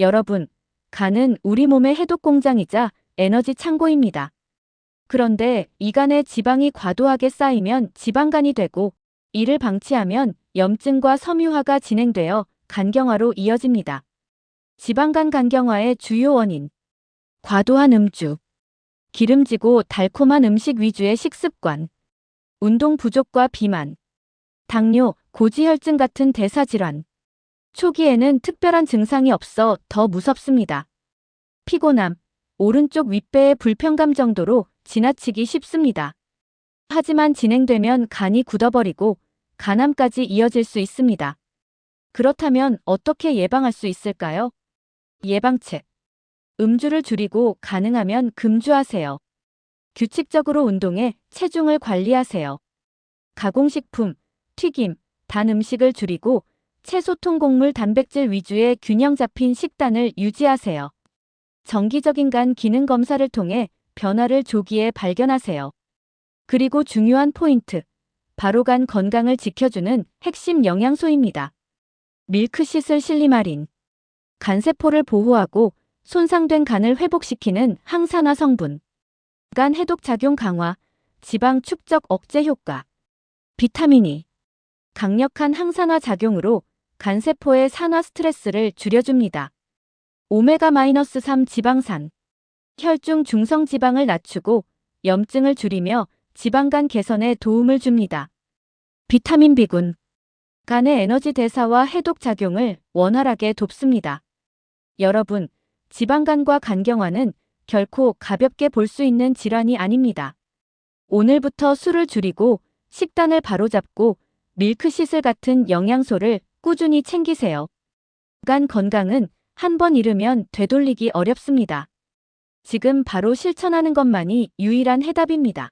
여러분, 간은 우리 몸의 해독 공장이자 에너지 창고입니다. 그런데 이 간에 지방이 과도하게 쌓이면 지방간이 되고 이를 방치하면 염증과 섬유화가 진행되어 간경화로 이어집니다. 지방간 간경화의 주요 원인. 과도한 음주. 기름지고 달콤한 음식 위주의 식습관. 운동 부족과 비만. 당뇨, 고지혈증 같은 대사질환. 초기에는 특별한 증상이 없어 더 무섭습니다. 피곤함, 오른쪽 윗배의 불편감 정도로 지나치기 쉽습니다. 하지만 진행되면 간이 굳어버리고 간암까지 이어질 수 있습니다. 그렇다면 어떻게 예방할 수 있을까요? 예방책. 음주를 줄이고 가능하면 금주하세요. 규칙적으로 운동해 체중을 관리하세요. 가공식품, 튀김, 단 음식을 줄이고 채소 통 곡물 단백질 위주의 균형 잡힌 식단을 유지하세요. 정기적인 간 기능 검사를 통해 변화를 조기에 발견하세요. 그리고 중요한 포인트. 바로 간 건강을 지켜주는 핵심 영양소입니다. 밀크시슬 실리마린. 간세포를 보호하고 손상된 간을 회복시키는 항산화 성분. 간 해독 작용 강화, 지방 축적 억제 효과. 비타민이. 강력한 항산화 작용으로 간세포의 산화 스트레스를 줄여줍니다. 오메가-3 지방산. 혈중 중성 지방을 낮추고 염증을 줄이며 지방간 개선에 도움을 줍니다. 비타민 B군. 간의 에너지 대사와 해독 작용을 원활하게 돕습니다. 여러분, 지방간과 간경화는 결코 가볍게 볼 수 있는 질환이 아닙니다. 오늘부터 술을 줄이고 식단을 바로잡고 밀크시슬 같은 영양소를 꾸준히 챙기세요. 간 건강은 한 번 잃으면 되돌리기 어렵습니다. 지금 바로 실천하는 것만이 유일한 해답입니다.